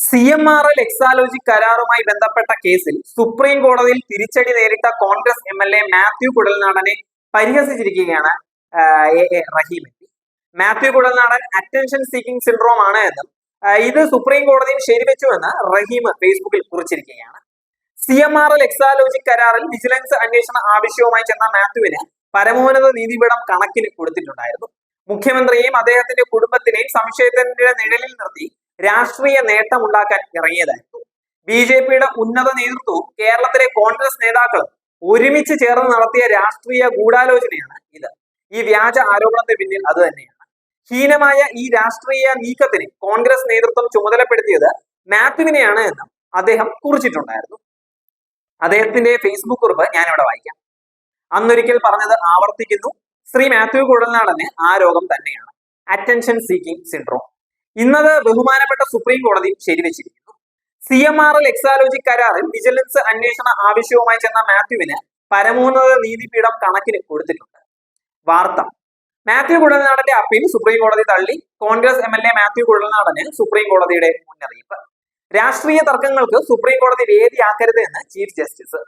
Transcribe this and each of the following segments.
C M R L Exalogic കരാറുമായി ബന്ധപ്പെട്ട കേസിൽ supreme കോടതിയിൽ തിരിച്ചടി നേരിട്ട Congress M L A Mathew കുടൽനാടനെ പരിഹസിച്ചിരിക്കുകയാണ് Rahim. Mathew Kuzhalnadan attention seeking syndrome ആണ് എന്നും ഇത് സുപ്രീം കോടതിയിൽ ശരിവെച്ചുവെന്ന് റഹീം ഫേസ്ബുക്കിൽ കുറിച്ചിരിക്കുകയാണ് C M R L Exalogic കരാറിൽ വിജിലൻസ് അന്വേഷണ ആവശ്യവുമായി ചെന്ന മാത്യുവിന് പരമോന്നത നീതിപീഠം കണക്കിന് കൊടുത്തിട്ടുണ്ടായിരുന്നു മുഖ്യമന്ത്രിയെയും അദ്ദേഹത്തിന്റെ കുടുംബത്തിനെയും സംശയത്തിന്റെ നിഴലിൽ നിർത്തി രാഷ്ട്രീയ നേട്ടമുണ്ടാക്കാൻ ഇറങ്ങിയതായിരുന്നു. ബി ജെ പിയുടെ ഉന്നത നേതൃത്വവും കേരളത്തിലെ കോൺഗ്രസ് നേതാക്കളും ഒരുമിച്ച് ചേർന്ന് നടത്തിയ രാഷ്ട്രീയ ഗൂഢാലോചനയാണ് ഇത്. ഈ വ്യാജ ആരോപണത്തിന് പിന്നിൽ അത് തന്നെയാണ്. ഹീനമായ ഈ രാഷ്ട്രീയ നീക്കത്തിന് കോൺഗ്രസ് നേതൃത്വം ചുമതലപ്പെടുത്തിയത് മാത്യുവിനെയാണ് എന്ന് അദ്ദേഹം കുറിച്ചിട്ടുണ്ടായിരുന്നു. അദ്ദേഹത്തിന്റെ ഫേസ്ബുക്ക് കുറിപ്പ് ഞാനിവിടെ വായിക്കാം. അന്നൊരിക്കൽ പറഞ്ഞത് ആവർത്തിക്കുന്നു ശ്രീ മാത്യു കുഴൽനാടന് ആ രോഗം തന്നെയാണ്. അറ്റൻഷൻ സീക്കിംഗ് സിൻഡ്രോം ഇന്നത് ബഹുമാനപ്പെട്ട സുപ്രീം കോടതി ശരിവെച്ചിരിക്കുന്നു. C M R L Exalogic കരാറിൽ വിജിലൻസ് അന്വേഷണ ആവശ്യവുമായി ചെന്ന മാത്യുവിന് പരമോന്നത നീതിപീഠം കണക്കിന് കൊടുത്തിട്ടുണ്ട്. വാർത്ത. മാത്യു കുഴൽനാടന്റെ അപ്പീൽ സുപ്രീം കോടതി തള്ളി. Congress M L A Mathew കുഴൽനാടന് supreme കോടതിയുടെ മുന്നറിയിപ്പ്. രാഷ്ട്രീയ തർക്കങ്ങൾക്ക് സുപ്രീം കോടതി വേദിയാക്കരുത് എന്ന് ചീഫ് ജസ്റ്റിസ്.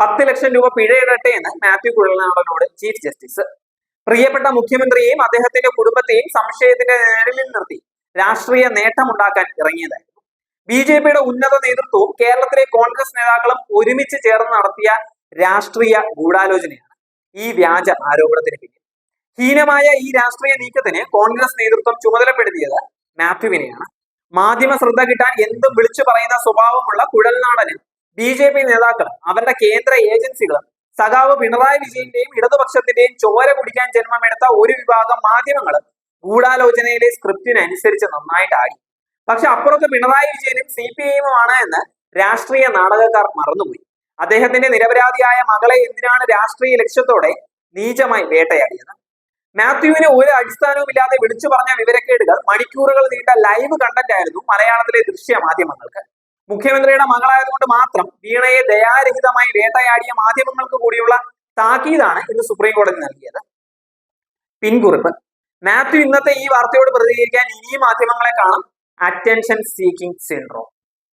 പത്ത് ലക്ഷം രൂപ പിഴയിടട്ടെ എന്ന് മാത്യു കുഴൽനാടനോട് ചീഫ് ജസ്റ്റിസ്. പ്രിയപ്പെട്ട മുഖ്യമന്ത്രിയെയും അദ്ദേഹത്തിന്റെ കുടുംബത്തെയും സംശയത്തിന്റെ നിഴലിൽ നിർത്തി. രാഷ്ട്രീയ നേട്ടമുണ്ടാക്കാൻ ഇറങ്ങിയതായിരുന്നു ബി ജെ പിയുടെ ഉന്നത നേതൃത്വവും കേരളത്തിലെ കോൺഗ്രസ് നേതാക്കളും ഒരുമിച്ച് ചേർന്ന് നടത്തിയ രാഷ്ട്രീയ ഗൂഢാലോചനയാണ് ഈ വ്യാജ ആരോപണത്തിന് പിന്നിൽ. ഹീനമായ ഈ രാഷ്ട്രീയ നീക്കത്തിന് കോൺഗ്രസ് നേതൃത്വം ചുമതലപ്പെടുത്തിയത് മാത്യുവിനെയാണ്. മാധ്യമ ശ്രദ്ധ കിട്ടാൻ എന്തും വിളിച്ചു പറയുന്ന സ്വഭാവമുള്ള കുഴൽനാടനും ബി ജെ പി നേതാക്കളും അവരുടെ കേന്ദ്ര ഏജൻസികളും സഖാവ് പിണറായി വിജയന്റെയും ഇടതുപക്ഷത്തിന്റെയും ചോര കുടിക്കാൻ ജന്മമെടുത്ത ഒരു വിഭാഗം മാധ്യമങ്ങളും ഗൂഢാലോചനയിലെ സ്ക്രിപ്റ്റിനനുസരിച്ച് നന്നായിട്ട് ആടി. പക്ഷെ അപ്പുറത്ത് പിണറായി വിജയനും സി പി ഐയുമാണ് എന്ന് രാഷ്ട്രീയ നാടകക്കാർ മറന്നുപോയി. അദ്ദേഹത്തിന്റെ നിരപരാധിയായ മകളെ എന്തിനാണ് രാഷ്ട്രീയ ലക്ഷ്യത്തോടെ നീചമായി വേട്ടയാടിയത്? മാത്യുവിന് ഒരു അടിസ്ഥാനവുമില്ലാതെ വിളിച്ചു പറഞ്ഞ വിവരക്കേടുകൾ മണിക്കൂറുകൾ നീണ്ട ലൈവ് കണ്ടന്റ് ആയിരുന്നു മലയാളത്തിലെ ദൃശ്യ മാധ്യമങ്ങൾക്ക്. മുഖ്യമന്ത്രിയുടെ മകളായതുകൊണ്ട് മാത്രം വീണയെ ദയാരഹിതമായി വേട്ടയാടിയ മാധ്യമങ്ങൾക്ക് കൂടിയുള്ള താക്കീതാണ് ഇന്ന് സുപ്രീം കോടതി നൽകിയത്. പിൻകുറിപ്പ്. മാത്യു ഇന്നത്തെ ഈ വാർത്തയോട് പ്രതികരിക്കാൻ ഇനിയും മാധ്യമങ്ങളെ കാണാം. Attention seeking syndrome